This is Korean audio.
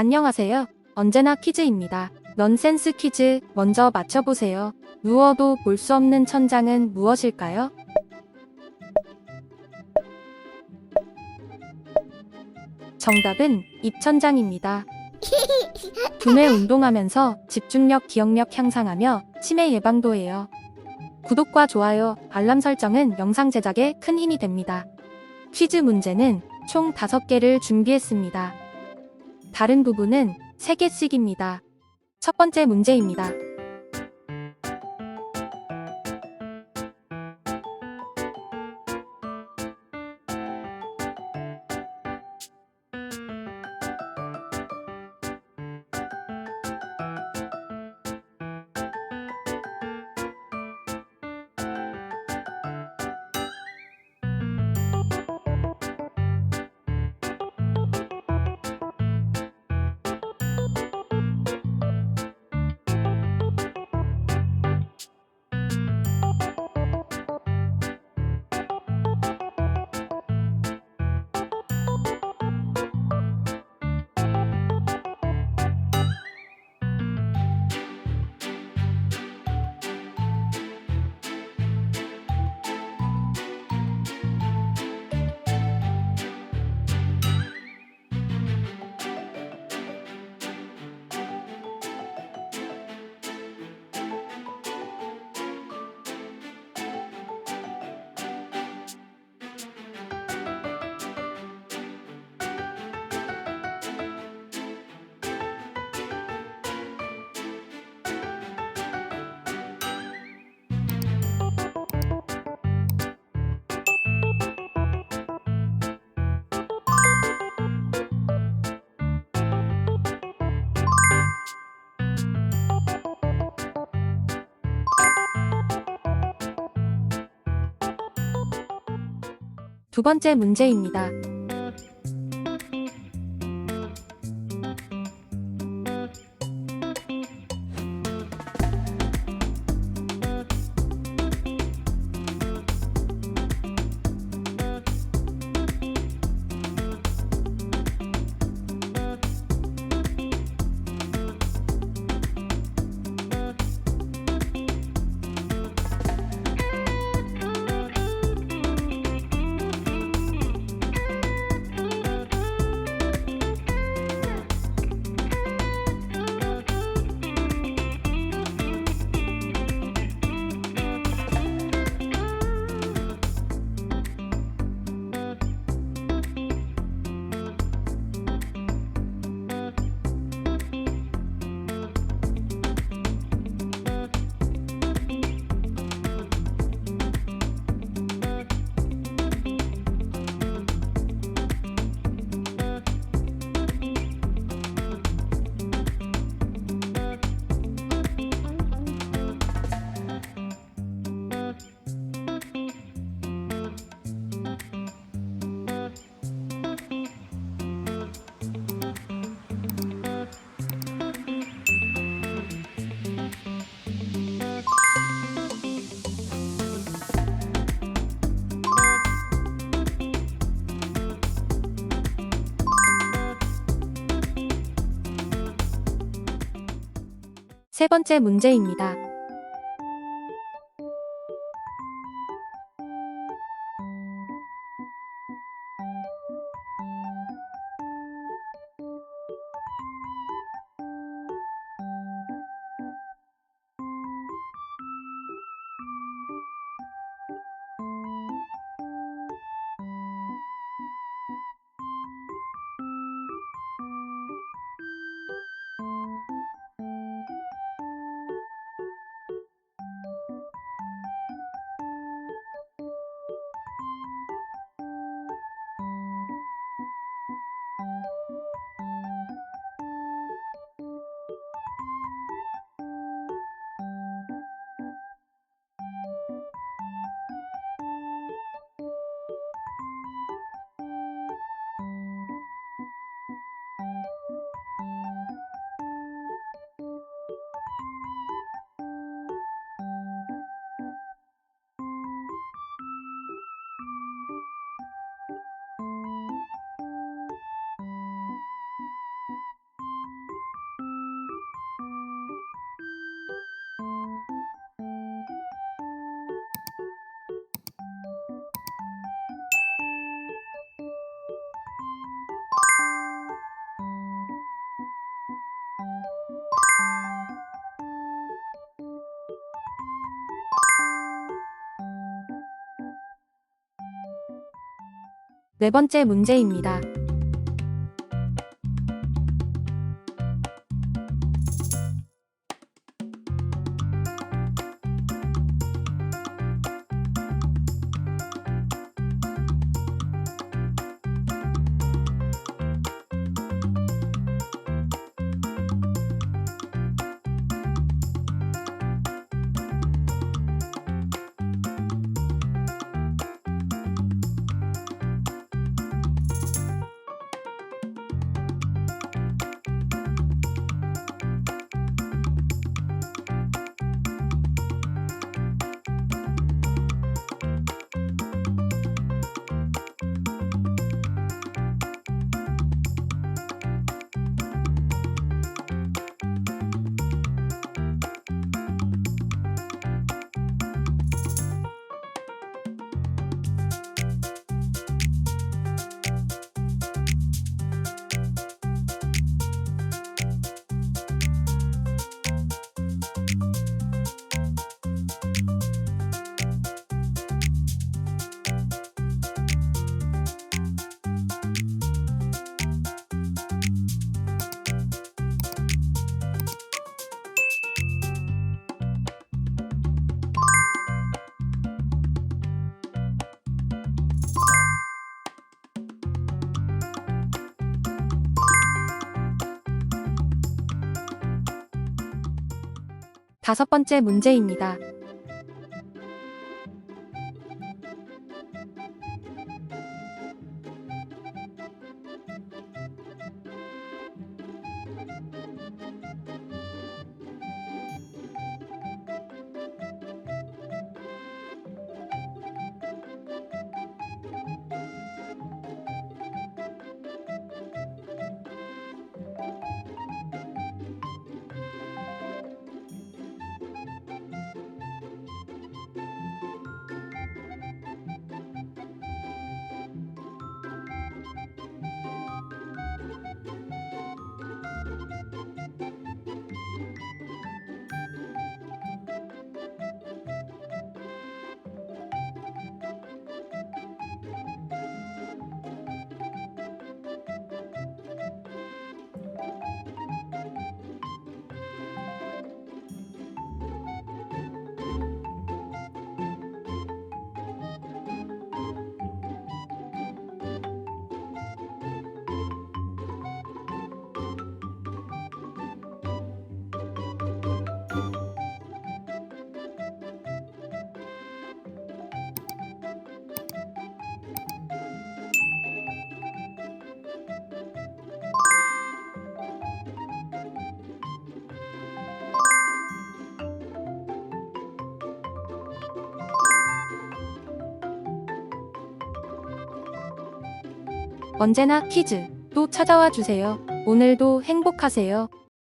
안녕하세요. 언제나 퀴즈입니다. 넌센스 퀴즈 먼저 맞춰보세요. 누워도 볼 수 없는 천장은 무엇일까요? 정답은 입천장입니다. 두뇌 운동하면서 집중력, 기억력 향상하며 치매 예방도 해요. 구독과 좋아요, 알람 설정은 영상 제작에 큰 힘이 됩니다. 퀴즈 문제는 총 5개를 준비했습니다. 다른 부분은 3개씩입니다. 첫 번째 문제입니다. 두 번째 문제입니다. 세 번째 문제입니다. 네 번째 문제입니다. 다섯 번째 문제입니다. 언제나 퀴즈 또 찾아와 주세요. 오늘도 행복하세요.